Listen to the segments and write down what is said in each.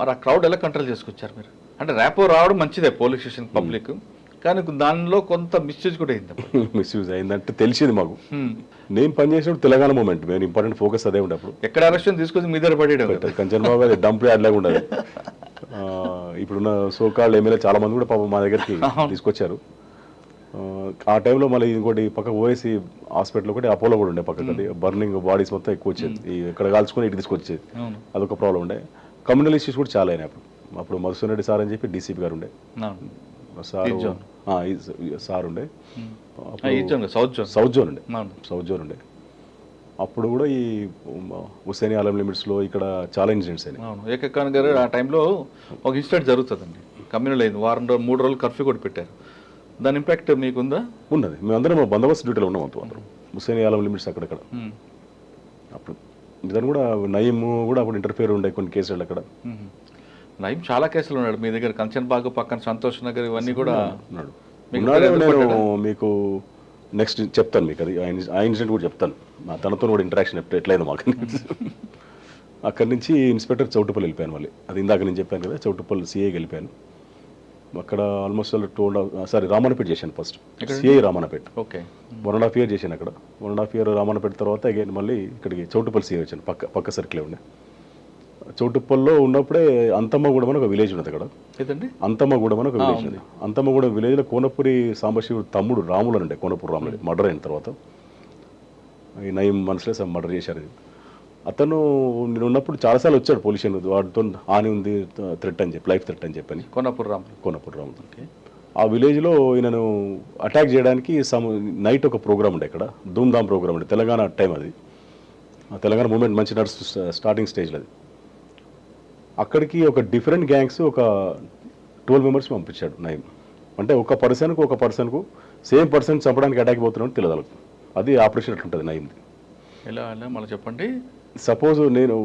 మరి ఆ క్రౌడ్ ఎలా కంట్రోల్ చేసుకొచ్చారు మీరు? అంటే ర్యాపో రావడం మంచిదే పోలీస్ స్టేషన్ పబ్లిక్ కానీ దానిలో కొంత మిస్యూజ్ కూడా అయింది. మిస్యూజ్ అయిందంటే తెలిసింది మాకు. హ్మ్. నేను పనిచేసినప్పుడు తెలంగాణ మూమెంట్ మేము ఇంపార్టెంట్ ఫోకస్ అదే ఉండే అప్పుడు ఎక్కడ అరెస్ట్ తీసుకొచ్చి మీ దగ్గర పడేయడం. కంచన్ బాబు అది డంప్ లాగా ఉండదు. ఇప్పుడున్న సోకాళ్ళు ఎమ్మెల్యే చాలా మంది కూడా పాపం మా దగ్గరికి తీసుకొచ్చారు. ఆ, టైంలో మళ్ళీ ఇంకోటి పక్క ఓఎస్సి హాస్పిటల్ ఒకటి అపోలో కూడా ఉండే పక్కకి బర్నింగ్ బాడీస్ మొత్తం ఎక్కువ వచ్చేది. ఇక్కడ కాల్చుకొని ఇటు తీసుకొచ్చేది. అదొక ప్రాబ్లం ఉండే. కమ్యూనల్ ఇష్యూస్ కూడా చాలా అయినాయి అప్పుడు. అప్పుడు మధుసూన్ రెడ్డి సార్ అని చెప్పి డీసీపీ గారు ఉండే. సార్. సార్ ఉండే. South zone. సౌత్ జోన్ ఉండే. సౌత్ జోన్ ఉండే. అప్పుడు కూడా ఈ ఉమ్, హుస్సేని ఆలం లిమిట్స్లో ఇక్కడ చాలా ఇన్సిడెంట్స్ అయినాయి. అవును. ఏకే ఖాన్ గారు ఆ టైంలో ఒక ఇన్సిడెంట్ జరుగుతుందండి. కమ్యూనల్ అయింది. వారం రోజులు మూడు రోజులు కర్ఫ్యూ కూడా పెట్టారు. దాని ఇంపాక్ట్ మీకుందా? ఉన్నది. మేమందరం బందోబస్తు డ్యూటీలో ఉన్నాం అంత అందరం హుస్సేని ఆలం లిమిట్స్ అక్కడక్కడ. అప్పుడు ఇదని కూడా నయీం కూడా అప్పుడు ఇంటర్ఫియర్ ఉండే కొన్ని కేసులు అక్కడ. నయీం చాలా కేసులు ఉన్నాడు. మీ దగ్గర కంచన్ బాగ్ పక్కన సంతోష్ నగర్ ఇవన్నీ కూడా ఉన్నాడు. నేను? మీకు నెక్స్ట్ చెప్తాను మీకు అది. ఆ ఇన్- ఆ ఇన్సిడెంట్ కూడా చెప్తాను. మా తనతో కూడా ఇంటరాక్షన్ ఎట్లయిందో మాకు. అక్కడి నుంచి ఇన్స్పెక్టర్ చౌటుపల్లి వెళ్ళిపోయాను మళ్ళీ. అది ఇందాక నేను చెప్పాను కదా చౌటుపల్లి సిఐకి వెళ్ళిపోయాను. అక్కడ almost two and sorry Ramannapeta చేశాను first CI Ramannapeta. Okay. One and half year చేశాను అక్కడ. One and half year Ramannapeta తర్వాత అగైన్ మళ్ళీ ఇక్కడికి చౌటుపల్లి సిఐ వచ్చాను. పక్క పక్క సర్కిలే ఉండే. చౌటుప్పల్లో ఉన్నప్పుడే అంతమ్మగూడెం అని ఒక విలేజ్ ఉన్నది అక్కడ. ఏదండి? అంతమ్మగూడెం అని ఒక విలేజ్ ఉంది. అంతమ్మగూడెం విలేజ్లో కోనపురి సాంబశివుడు తమ్ముడు రాములు అని ఉండే కోనపూర్ రాములు. మర్డర్ అయిన తర్వాత. ఈ నయం మనసులే మర్డర్ చేశారు. అతను నేను ఉన్నప్పుడు చాలాసార్లు వచ్చాడు పోలీస్ స్టేషన్ వాడితో హాని ఉంది థ్రెట్ అని చెప్పి లైఫ్ థ్రెట్ అని చెప్పని. కోనాపూర్ రాములు. కోనపూర్ రాములు. ఆ విలేజ్లో ఈయనను అటాక్ చేయడానికి సమ్ నైట్ ఒక ప్రోగ్రామ్ ఉండే ఇక్కడ ధూమ్ధామ్ ప్రోగ్రామ్ ఉండే. తెలంగాణ టైం అది. తెలంగాణ మూమెంట్ మంచి నడుస్తు స్టార్టింగ్ స్టేజ్లో అది. అక్కడికి ఒక డిఫరెంట్ గ్యాంగ్స్ ఒక ట్వెల్వ్ మెంబర్స్ పంపించాడు నయం అంటే ఒక పర్సన్కు ఒక పర్సన్కు సేమ్ పర్సన్ చంపడానికి అటాక్ పోతున్నాడు తెలియదు అది ఆపరేషన్ అట్లుంటుంది నయంది ఎలా ఎలా? మళ్ళీ చెప్పండి. సపోజ్ నేను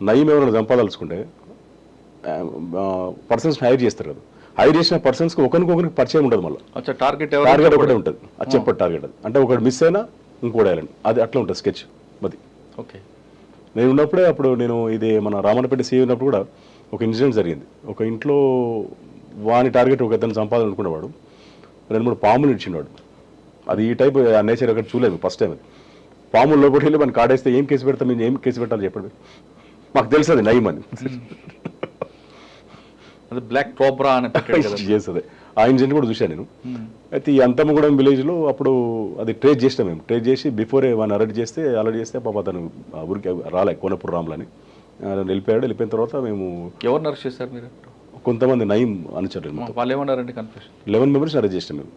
నయం ఎవరైనా చంపాదలుచుకుంటే పర్సన్స్ హైర్ చేస్తారు కదా. హైర్ చేసిన పర్సన్స్కి ఒకరికొకరికి పరిచయం ఉండదు మళ్ళీ. అచ్చా టార్గెట్ టార్గెట్ ఒకటే ఉంటుంది. అది చెప్పడు టార్గెట్ అది. అంటే ఒకటి మిస్ అయినా ఇంకోటి వేయాలండి అది అట్లా ఉంటుంది స్కెచ్ అది. ఓకే. నేను ఉన్నప్పుడే అప్పుడు నేను ఇది మన రామన్నపేట సీఏ ఉన్నప్పుడు కూడా ఒక ఇన్సిడెంట్ జరిగింది. ఒక ఇంట్లో వాని టార్గెట్ ఒక ఇతను సంపాదనుకునేవాడు రెండు మూడు పాములు ఇచ్చినవాడు అది ఈ టైప్ ఆ నేచర్ అక్కడ చూడలేదు ఫస్ట్ టైం అది. పాములు లోపలికి వెళ్ళి మనం కాడేస్తే ఏం కేసు పెడతాం మేము ఏం కేసు పెట్టాలి చెప్పండి. మాకు తెలుసు అది నయం అని. అది బ్లాక్ కోబ్రా అని చేస్తుంది ఆ ఇన్సిడెంట్ కూడా చూశాను నేను. అయితే ఈ అంతమ్మగూడెం విలేజ్లో అప్పుడు అది ట్రేస్ చేసినాం మేము. ట్రేస్ చేసి బిఫోరే వాడిని అరెస్ట్ చేస్తే అలర్ట్ చేస్తే పాప అతను ఊరికి రాలే కోనపూర్ రాములని. వెళ్ళిపోయాడు వెళ్ళిపోయిన తర్వాత మేము ఎవరిని అరెస్ట్ చేశారు మీరు కొంతమంది నయం అనుచరులు వాళ్ళు ఏమన్నారండి కన్ఫ్యూషన్? లెవెన్ మెంబర్స్ అరెస్ట్ చేసినాం మేము.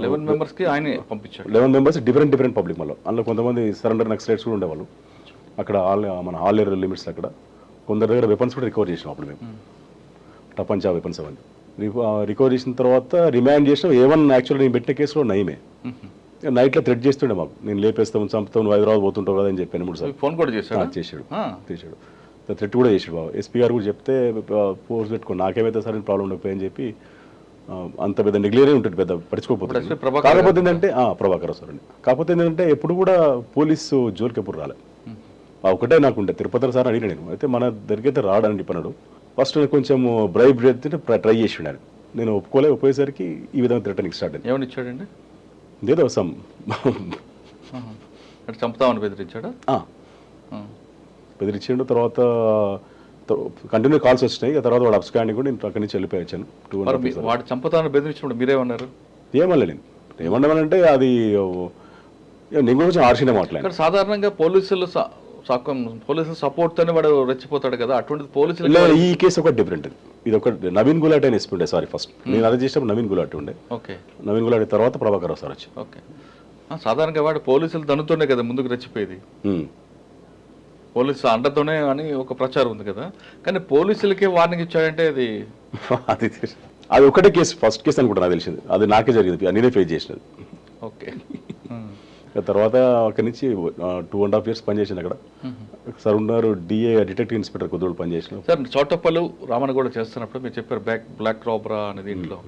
లెవెన్ మెంబర్స్కి ఆయనే పంపించాడు. Eleven members different different public మళ్ళీ. అందులో కొంతమంది సరెండర్ నక్సలైట్స్ కూడా ఉండేవాళ్ళు. అక్కడ ఆల్ మన ఆల్ ఏరియా లిమిట్స్ అక్కడ. కొందరి దగ్గర వెపన్స్ కూడా రికవర్ చేసినాం అప్పుడు మేము. టపంచా వెపన్స్ అవన్నీ. రికవర్ చేసిన తర్వాత రిమాండ్ చేసినాం. ఏవన్ యాక్చువల్లీ నేను పెట్టిన కేసులో నయమే. నైట్లో థ్రెడ్ చేస్తుండే మాకు. నేను లేపేస్తాం చంపుతాం నువ్వు హైదరాబాద్ పోతుంటావు కదా అని చెప్పాను మూడు సార్లు. ఫోన్ కూడా చేశాడు? చేశాడు. చేశాడు. థ్రెట్ కూడా చేసాడు బాబు. ఎస్పీ గారు కూడా చెప్తే పోస్ట్ పెట్టుకో నాకేమైతే సరైన ప్రాబ్లం ఉండకపోయి అని చెప్పి అంత పెద్ద నెగ్లేరే ఉంటుంది పెద్ద ఇప్పుడు పడుచుకోకపోతే ఎస్పీ ప్రభాకర్ కాకపోతే ఏంటంటే ఆ, ప్రభాకర్ సార్ అండి కాకపోతే ఏంటంటే ఎప్పుడు కూడా పోలీసు జోలికి ఎప్పుడు రాలే. ఒకటే నాకు ఉండే తిరుపతి సార్ అడిగిన నేను. అయితే మన దగ్గరికి అయితే రాడని చెప్పన్నాడు ఫస్ట్ నేను కొంచెం బ్రైబ్ ట్రై చేసి ఉన్నాను నేను ఒప్పుకోలే ఒప్పేసరికి ఈ విధంగా థ్రెటనింగ్ స్టార్ట్ అయింది. ఏమని ఇచ్చాడండి? ఏదో సమ్ చంపుతామని బెదిరించాడా? బెదిరించిండు తర్వాత కంటిన్యూ కాల్స్ వచ్చినాయి ఆ తర్వాత వాడు అప్స్కాండింగ్ కూడా నేను అక్కడి నుంచి వెళ్ళిపోయి వచ్చాను. టూ వాడు చంపుతామని బెదిరించినప్పుడు మీరేమన్నారు? ఏమనలే నేను. ఏమన్నామనంటే అది నేను కూడా కొంచెం ఆర్షినే మాట్లాడాను. సాధారణంగా పోలీసులు పోలీసుల సపోర్ట్ తోనే వాడు రెచ్చిపోతాడు కదా. అటువంటి పోలీసులు ఈ కేసు ఒకటి డిఫరెంట్ ఇది ఒక నవీన్ గులాట్ అని ఎస్పీ ఉండే సారీ ఫస్ట్ నేను అరెస్ట్ చేసినప్పుడు నవీన్ గులాట్ ఉండే. ఓకే. నవీన్ గులాట్ తర్వాత ప్రభాకర్ సార్ వచ్చి ఓకే. సాధారణంగా వాడు పోలీసులు దన్నుతోనే కదా ముందుకు రెచ్చిపోయేది. పోలీసు అండతోనే అని ఒక ప్రచారం ఉంది కదా. కానీ పోలీసులకే వార్నింగ్ ఇచ్చాడంటే అది అది అది ఒకటే కేసు ఫస్ట్ కేసు అనుకుంటా నాకు తెలిసింది. అది నాకే జరిగింది నేనే ఫేస్ చేసినది. ఓకే. తర్వాత అక్కడి నుంచి టూ అండ్ హాఫ్ ఇయర్స్ పనిచేసాను అక్కడ. సార్ ఉన్నారు డిఏ డిటెక్టివ్ ఇన్స్పెక్టర్ కొద్దిరోజు పనిచేసిన సార్ చోటప్పలు రామన్ కూడా చేస్తున్నప్పుడు మీరు చెప్పారు బ్లాక్ బ్లాక్ రాబరా అనే దీంట్లో.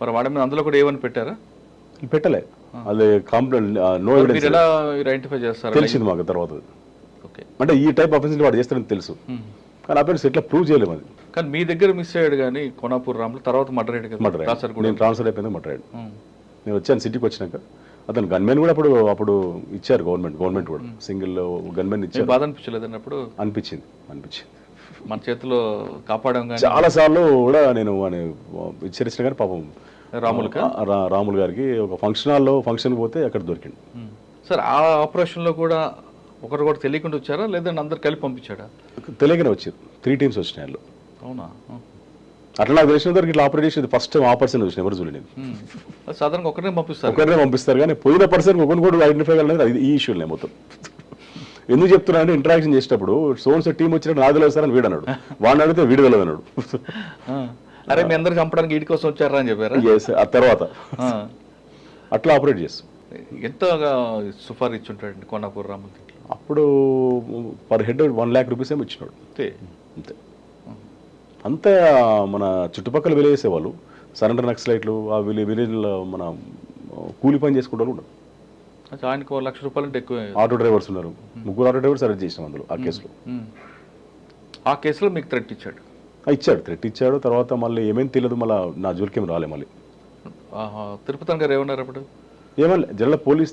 మరి వాడి మీద అందులో కూడా ఏమని పెట్టారా? పెట్టలే. అది కంప్లైంట్ నో ఎవిడెన్స్ ఎలా ఐడెంటిఫై చేస్తారు? తెలిసింది మాకు తర్వాత. అంటే ఈ టైప్ అఫెన్స్ వాడు చేస్తాడని తెలుసు. కానీ అఫెన్స్ ఎట్లా ప్రూవ్ చేయలేము అది. కానీ మీ దగ్గర మిస్ అయ్యాడు కానీ కోనాపూర్ రాములు తర్వాత అయ్యాడు మటర్ కాసర్గూడ నేను ట్రాన్స్ఫర్ అయిపోయింది మటర్ ఉమ్. నేను వచ్చాను సిటీకి వచ్చినాక. అతను గన్మెన్ కూడా అప్పుడు అప్పుడు ఇచ్చారు గవర్నమెంట్ గవర్నమెంట్ కూడా. సింగిల్ గన్మెన్ మీకు ఇచ్చారు. బాధ అనిపించలేదండి అప్పుడు అనిపించింది అనిపించింది. మన చేతిలో కాపాడాం కానీ? చాలా సార్లు కూడా నేను హెచ్చరించిన కానీ పాపం రాములకా? ఆ, రా- రాములు గారికి ఒక ఫంక్షన్ హాల్లో ఫంక్షన్ పోతే అక్కడ దొరికింది. సార్ ఆ ఆపరేషన్లో కూడా ఒకరు కూడా తెలియకుండా వచ్చారా? లేదంటే అందరు కలిపి పంపించాడా? తెలియకనే వచ్చారు. త్రీ టీమ్స్ వచ్చినాయి వాళ్ళు అవునా. అట్లా నాకు తెలిసిన వరకు ఇట్లా ఆపరేట్ చేసేది ఫస్ట్ టైం ఆ పర్సన్ వచ్చిన ఎవరు చూడలేదు. సాధారణంగా ఒకరినే పంపిస్తారు. ఒకరినే పంపిస్తారు కానీ పోయిన పర్సన్ ఒకరిని కూడా ఐడెంటిఫై కాలేదు అది ఈ ఇష్యూలే మొత్తం. ఎందుకు చెప్తున్నా అంటే ఇంటరాక్షన్ చేసేటప్పుడు సోన్స్ టీం వచ్చినట్టు నాది లేదు సార్ అని వీడు అన్నాడు. వాడిని అడిగితే వీడు తెలియదు అన్నాడు ఆ. అరే మీ అందరు చంపడానికి వీడి కోసం వచ్చారా అని చెప్పారా? Yes, ఆ తర్వాత. అట్లా ఆపరేట్ చేస్తాం. ఎంతగా సుఫార్ ఇచ్చుంటాడండి కోనాపూర్ రాములు దీంట్లో అప్పుడు per head one lakh rupees ఏమో ఇచ్చినాడు. అంతే. అంతే. అంతా మన చుట్టుపక్కల విలేజేసేవాళ్ళు సరెండర్ నక్సలైట్లు ఆ విలే విలేజ్లో మన కూలి పని చేసుకుంటే వాళ్ళు ఉన్నారు ఆయనకు లక్ష రూపాయలు అంటే ఎక్కువ. ఆటో డ్రైవర్స్ ఉన్నారు. ముగ్గురు ఆటో డ్రైవర్స్ అరెస్ట్ చేసినాం అందులో ఆ కేసులో. ఆ కేసులో మీకు థ్రెట్ ఇచ్చాడు? ఇచ్చాడు. థ్రెట్ ఇచ్చాడు. తర్వాత మళ్ళీ ఏమేం తెలియదు మళ్ళీ నా జోలికేం రాలే మళ్ళీ. తిరుపతి గారు ఏమన్నారు అప్పుడు? ఏమన్నా జల్ల పోలీస్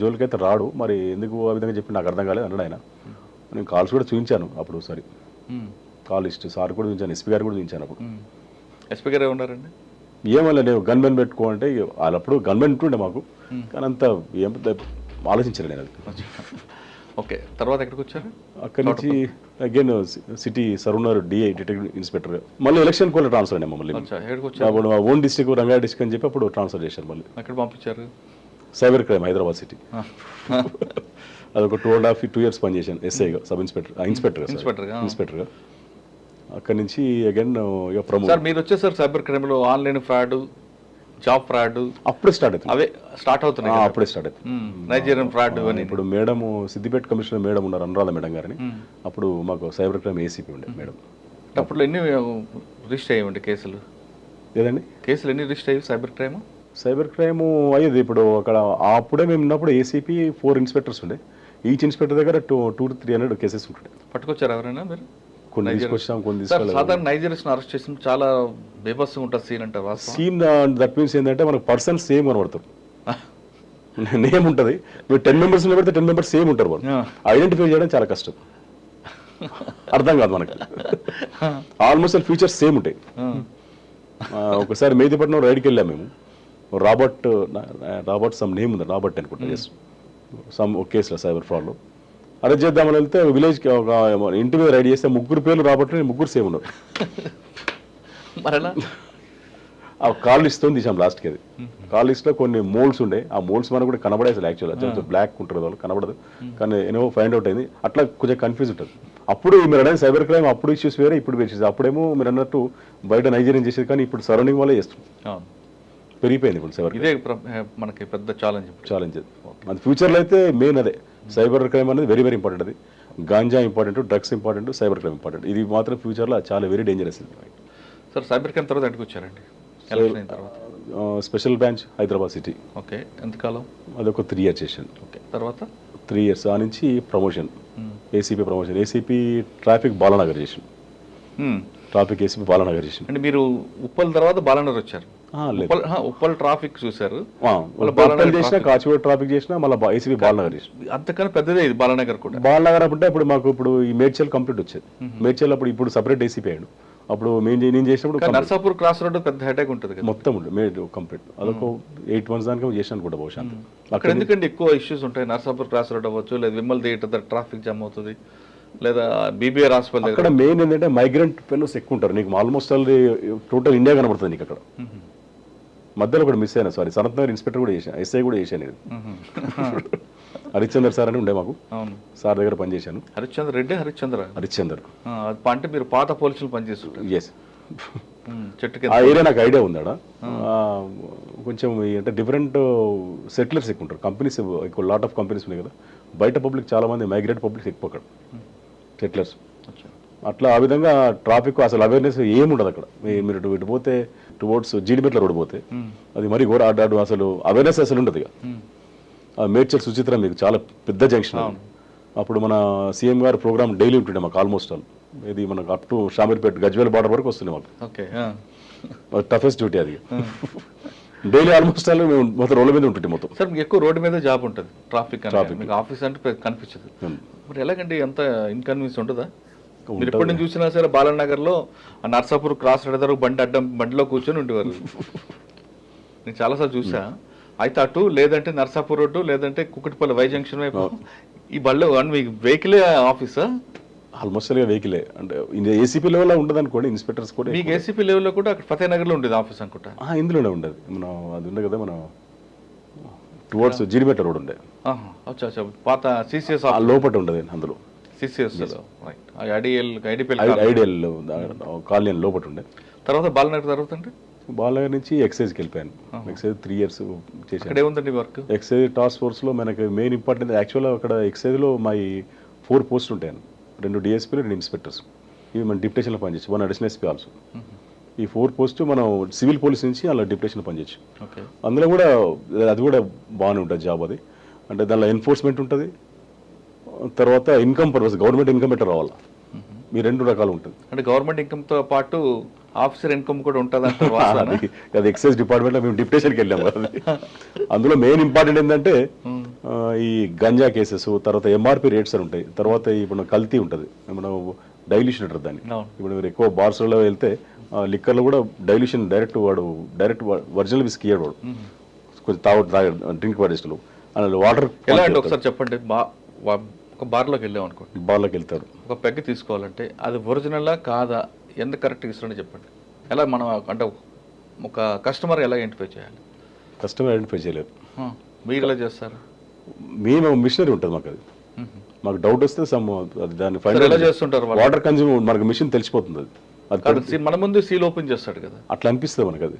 జోలికైతే రాడు. మరి ఎందుకు ఆ విధంగా చెప్పి నాకు అర్థం కాలేదు అన్నాడు ఆయన. నేను కాల్స్ కూడా చూపించాను అప్పుడు సరే ఉమ్. కాల్ లిస్ట్ సార్ కూడా చూపించాను ఎస్పీ గారు కూడా చూపించాను అప్పుడు. ఎస్పీ గారు ఏమన్నారండి? ఏమన్నా నేను గన్మెన్ పెట్టుకో అంటే వాళ్ళప్పుడు గన్మెన్ ఉంటుండే మాకు. కానీ అంత ఏం ఆలోచించలేదు నేను అది ఓకే తర్వాత ఎక్కడికి వచ్చారు అక్కడి నుంచి అగైన్ సిటీ సరూనర్ డిఐ డిటెక్టివ్ ఇన్స్పెక్టర్. మళ్ళీ ఎలక్షన్ కూడా ట్రాన్స్ఫర్ అయినా మమ్మల్ని అప్పుడు ఓన్ డిస్టిక్ రంగారెడ్డి డిస్టిక్ అని చెప్పి అప్పుడు ట్రాన్స్ఫర్ చేశారు మళ్ళీ. ఎక్కడ పంపించారు? Cyber crime Hyderabad city. అదొక two and half two years పనిచేశాను ఎస్ఐగా సబ్ ఇన్స్పెక్టర్ ఇన్స్పెక్టర్ ఇన్స్పెక్టర్గా? ఇన్స్పెక్టర్గా అక్కడి నుంచి అగైన్ ఇక ప్రమోట్. సార్ మీరు వచ్చేసారు సైబర్ క్రైమ్లో ఆన్లైన్ ఫ్రాడ్ జాబ్ ఫ్రాడ్ అప్పుడే స్టార్ట్ అవుతుంది. అవే స్టార్ట్ అవుతున్నాయి. అప్పుడే స్టార్ట్ అవుతుంది. నైజీరియన్ ఫ్రాడ్ ఇవన్నీ ఇప్పుడు మేడం సిద్దిపేట కమిషనర్ మేడం ఉన్నారు అనురాధ మేడం గారిని. అప్పుడు మాకు సైబర్ క్రైమ్ ఏసీపీ ఉండే మేడం. అప్పుడు ఎన్ని రిజిస్టర్ అయ్యండి కేసులు? ఏదండి? కేసులు ఎన్ని రిజిస్టర్ అయ్యి సైబర్ క్రైమ్? సైబర్ క్రైమ్ అయ్యేది ఇప్పుడు అక్కడ అప్పుడే మేము ఉన్నప్పుడు ఏసీపీ ఫోర్ ఇన్స్పెక్టర్స్ ఉండే. ఈచ్ ఇన్స్పెక్టర్ దగ్గర two two three hundred cases ఉంటుండే. పట్టుకొచ్చారు ఎవరైనా మీరు? కొన్ని తీసుకొచ్చాం కొన్ని తీసుకోలేదు. సాధారణ నైజీరియస్ అరెస్ట్ చేసిన చాలా బేబస్గా ఉంటుంది సీన్ అంటారు సీన్ దట్ మీన్స్ ఏంటంటే మనకు పర్సన్ సేమ్ కనబడతారు. నేమ్ ఉంటుంది. మీరు టెన్ మెంబర్స్ పెడితే టెన్ మెంబర్స్ సేమ్ ఉంటారు వాళ్ళు. ఐడెంటిఫై చేయడం చాలా కష్టం. అర్థం కాదు మనకి. ఆల్మోస్ట్ ఫీచర్స్ సేమ్ ఉంటాయి. ఒకసారి మేదిపట్నం రైడ్కి వెళ్ళాం మేము. రాబర్ట్ రాబర్ట్ సమ్ నేమ్ ఉంది రాబర్ట్ అనుకుంటా ఎస్ సమ్ ఒక కేసులో సైబర్ ఫ్రాడ్లో. అరెస్ట్ చేద్దామని వెళ్తే విలేజ్కి ఒక ఇంటి మీద రైడ్ చేస్తే ముగ్గురు పేర్లు రాబర్ట్ ముగ్గురు సేమ్ ఉన్నారు. మరలా? ఆ కాల్ లిస్ట్తో తీసాం లాస్ట్కి అది. కాల్ లిస్ట్లో కొన్ని మోల్స్ ఉండే. ఆ మోల్స్ మనకు కూడా కనబడే అసలు యాక్చువల్ బ్లాక్ ఉంటుంది వాళ్ళు కనబడదు. కానీ ఏమో ఫైండ్ అవుట్ అయింది. అట్లా కొంచెం కన్ఫ్యూజ్ ఉంటుంది. అప్పుడు మీరు అనేది సైబర్ క్రైమ్ అప్పుడు ఇష్యూస్ వేరే ఇప్పుడు ఇష్యూస్ అప్పుడేమో మీరు అన్నట్టు బయట నైజీరియన్ చేసేది కానీ ఇప్పుడు సరౌండింగ్ వాళ్ళే చేస్తుంది. పెరిగిపోయింది ఇప్పుడు సైబర్ ఇదే మనకి పెద్ద ఛాలెంజ్ ఛాలెంజ్ అది ఫ్యూచర్లో అయితే మెయిన్ అదే. సైబర్ క్రైమ్ అనేది వెరీ వెరీ ఇంపార్టెంట్ అది. Ganja important drugs important cyber crime important ఇది మాత్రం ఫ్యూచర్లో చాలా very dangerous sir cyber crime తర్వాత ఎక్కడికి వచ్చారండి? Special branch Hyderabad city okay ఎంతకాలం? అదొక త్రీ ఇయర్ చేశాను ఓకే తర్వాత? త్రీ ఇయర్స్ ఆ నుంచి promotion ACP promotion ACP traffic Balanagar చేసాం మ్మ్. ట్రాఫిక్ ఏసీపీ బాలనగర్ చేసాం అంటే మీరు ఉప్పల్ తర్వాత బాలనగర్ వచ్చారు. ఉప్పల్ ట్రాఫిక్ బాలనగర్ చేసిన కాచిగూడ ట్రాఫిక్ చేసిన మళ్ళీ ఏసీపీ బాలనగర్ చేసిన. అంతకన్నా పెద్దదే ఇది బాలనగర్ కూడా. బాలనగర్ అంటే ఇప్పుడు మాకు ఇప్పుడు ఈ మేడ్చల్ కంప్లీట్ వచ్చేది. మేడ్చల్ అప్పుడు ఇప్పుడు సపరేట్ ఏసీపీ అయ్యాడు. అప్పుడు మేము నేను చేసినప్పుడు నర్సాపూర్ క్రాస్ రోడ్ పెద్ద హెడేక్ ఉంటుంది కదా. మొత్తం ఉండే మేడ్ కంప్లీట్. అదొక ఎయిట్ మంత్స్ దానికి చేసిన అనుకుంటా బహుశా. అక్కడ ఎందుకంటే ఎక్కువ ఇష్యూస్ ఉంటాయి? నర్సాపూర్ క్రాస్ రోడ్ అవ్వచ్చు లేదా విమల్ థియేటర్ దగ్గర ట్రాఫిక్ జామ్ అవుతుంది లేదా బీబీఆర్ హాస్పిటల్ అక్కడ మెయిన్ ఏంటంటే మైగ్రెంట్ పెన్స్ ఎక్కువ ఉంటారు. నీకు ఆల్మోస్ట్ ఆల్ టోటల్ ఇండియా కనబడుతుంది నీకు అక్కడ. మధ్యలో కూడా మిస్ అయినా సారీ సనత్ నగర్ ఇన్స్పెక్టర్ కూడా చేశాను ఎస్ఐ కూడా చేశాను నేను. హరిశ్చందర్ సార్ అని ఉండే మాకు. సార్ దగ్గర పనిచేశాను. హరిశ్చంద్ర రెడ్డి హరిశ్చంద్ర? హరిశ్చందర్. అంటే మీరు పాత పోలీసులు పనిచేస్తుంటారు. ఎస్. చెట్టు ఆ ఏరియా నాకు ఐడియా ఉందాడ కొంచెం అంటే డిఫరెంట్ సెటిలర్స్ ఎక్కువ ఉంటారు. కంపెనీస్ ఎక్కువ లాట్ ఆఫ్ కంపెనీస్ ఉన్నాయి కదా. బయట పబ్లిక్ చాలా మంది మైగ్రేట్ పబ్లిక్ ఎక్కువ అక్కడ. సెటిలర్స్. అట్లా ఆ విధంగా ట్రాఫిక్ అసలు అవేర్నెస్ ఏముండదు అక్కడ. మీరు ఇటు పోతే టువర్డ్స్ జీడిమెట్ల రోడ్ పోతే. అది మరీ ఘోర అడ్డాడు అసలు. అవేర్నెస్ అసలు ఉండదు ఇక. మేడ్చల్ సుచిత్ర మీకు చాలా పెద్ద జంక్షన్. అప్పుడు మన సీఎం గారు ప్రోగ్రామ్ డైలీ ఉంటుండే మాకు ఆల్మోస్ట్ ఆల్ ఇది మనకు up to Shamirpet Gajwel border వరకు వస్తుంది మాకు. ఓకే టఫెస్ట్ డ్యూటీ అది డైలీ ఆల్మోస్ట్ ఆల్ మేము మొత్తం రోడ్ల మీద ఉంటుంటే మొత్తం. సార్ మీకు ఎక్కువ రోడ్డు మీద జాబ్ ఉంటుంది ట్రాఫిక్. మీకు ఆఫీస్ అంటే కనిపించదు. మరి ఎలాగండి ఎంత ఇన్కన్వీనియన్స్ ఉంటుందా ఉంటుంది. మీరు ఎప్పటి నుంచి చూసినా సరే బాలనగర్లో ఆ నర్సాపూర్ క్రాస్ ఎడతారు బండి అడ్డం బండిలో కూర్చొని ఉండేవారు. నేను చాలాసార్లు చూసా. అయితే అటు లేదంటే నర్సాపూర్ రోడ్డు లేదంటే కుక్కటిపల్లి వై జంక్షన్ వైపు. ఈ బళ్ళు మీకు వెహికలే ఆఫీసా? ఆల్మోస్ట్ వెహికలే. అంటే ఏసీపీ లెవెల్ ఉండదు అనుకోండి ఇన్స్పెక్టర్స్ కూడా మీకు ఏసీపీ లెవెల్లో కూడా అక్కడ ఫతేనగర్లో ఉండేది ఆఫీస్ అనుకుంటా. ఆ, ఇందులోనే ఉండదు. మనం అది ఉండే కదా మనం టువర్డ్స్ జీడిమెట్ట రోడ్ ఉండే. ఆహా, అచ్చా అచ్చా పాత సిసిఎస్ ఆ లోపట ఉండదు అందులో. IDL IDPL I- ideal colony లోపట ఉండే. తర్వాత బాలనగర్ తర్వాత అంటే బాలనగర్ నుంచి ఎక్సైజ్కి వెళ్ళిపోయాను. ఎక్సైజ్ త్రీ ఇయర్స్ చేశాను. ఉందండి వర్క్ ఎక్సైజ్ టాస్క్ ఫోర్స్లో మనకి మెయిన్ ఇంపార్టెంట్ యాక్చువల్గా అక్కడ ఎక్సైజ్లో మా ఫోర్ పోస్ట్ ఉంటాయి రెండు డిఎస్పీలు రెండు ఇన్స్పెక్టర్స్ ఇవి మన డిప్యుటేషన్లో పనిచేయచ్చు. వన్ అడిషనల్ ఎస్పీ ఆల్సో ఈ ఫోర్ పోస్ట్ మనం సివిల్ పోలీస్ నుంచి అలా డిప్యుటేషన్లో పనిచేయచ్చు. అందులో కూడా అది కూడా బాగానే ఉంటుంది జాబ్ అది. అంటే దానిలో ఎన్ఫోర్స్మెంట్ ఉంటుంది. తర్వాత income purpose government income better రావాలి? మీ రెండు రకాలు ఉంటుంది. అంటే గవర్నమెంట్ ఇన్కమ్తో పాటు ఆఫీసర్ ఇన్కమ్ కూడా ఉంటుంది? అది ఎక్సైజ్ డిపార్ట్మెంట్లో మేము డిప్యుటేషన్కి వెళ్ళాము అది అందులో మెయిన్ ఇంపార్టెంట్ ఏంటంటే ఆ, ఈ గంజా కేసెస్ తర్వాత ఎంఆర్పి రేట్స్ అని ఉంటాయి. తర్వాత ఇప్పుడు కల్తీ ఉంటుంది. మనం డైల్యూషన్ అంటారు దాన్ని. ఇప్పుడు మీరు ఎక్కువ బార్స్లో వెళ్తే లిక్కర్లో కూడా డైల్యూషన్ డైరెక్ట్ వాడు డైరెక్ట్ ఒరిజినల్ విస్కీ ఇయ్యడు వాడు. కొంచెం తాగు డ్రింక్ పడేస్టులు అందులో వాటర్ ఎలా అంటే ఒకసారి చెప్పండి? ఒక బార్లోకి వెళ్ళాం అనుకోండి. బార్లోకి వెళ్తారు. ఒక పెగ్ తీసుకోవాలంటే అది ఒరిజినలా కాదా? ఎంత కరెక్ట్ ఇస్తుండే చెప్పండి. ఎలా మనం అంటే ఒక కస్టమర్ ఎలా ఐడెంటిఫై చేయాలి? కస్టమర్ ఐడెంటిఫై చేయలేరు ఆ, మీరు ఎలా చేస్తారు? మేము మిషనరీ ఉంటుంది మాకు అది. మాకు డౌట్ వస్తే సమ్ దాన్ని ఎలా చేస్తుంటారు? వాటర్ కన్జ్యూమ్ మనకు మిషన్ తెలిసిపోతుంది అది. మన ముందు సీల్ ఓపెన్ చేస్తాడు కదా. అట్లా అనిపిస్తుంది మనకు అది.